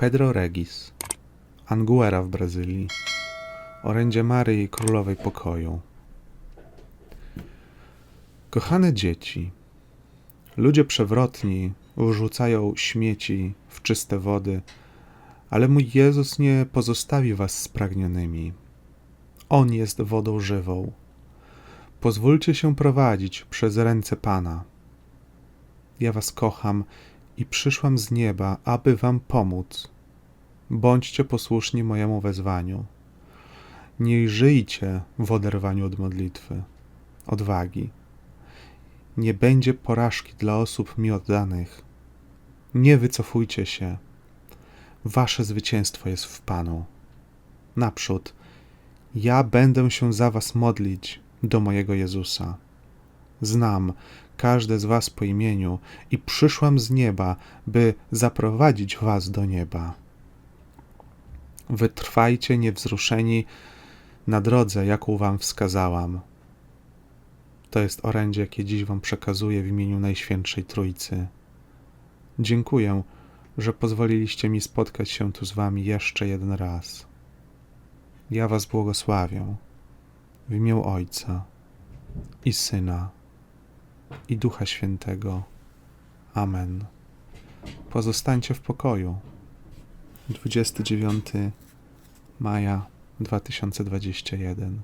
Pedro Regis, Anguera w Brazylii, orędzie Maryi Królowej Pokoju. Kochane dzieci, ludzie przewrotni wrzucają śmieci w czyste wody, ale mój Jezus nie pozostawi was spragnionymi. On jest wodą żywą. Pozwólcie się prowadzić przez ręce Pana. Ja was kocham i przyszłam z nieba, aby wam pomóc. Bądźcie posłuszni mojemu wezwaniu. Nie żyjcie w oderwaniu od modlitwy, odwagi. Nie będzie porażki dla osób mi oddanych. Nie wycofujcie się. Wasze zwycięstwo jest w Panu. Naprzód. Ja będę się za was modlić do mojego Jezusa. Znam każde z was po imieniu i przyszłam z nieba, by zaprowadzić was do nieba. Wytrwajcie niewzruszeni na drodze, jaką wam wskazałam. To jest orędzie, jakie dziś wam przekazuję w imieniu Najświętszej Trójcy. Dziękuję, że pozwoliliście mi spotkać się tu z wami jeszcze jeden raz. Ja was błogosławię w imię Ojca i Syna i Ducha Świętego. Amen. Pozostańcie w pokoju. 29 maja 2021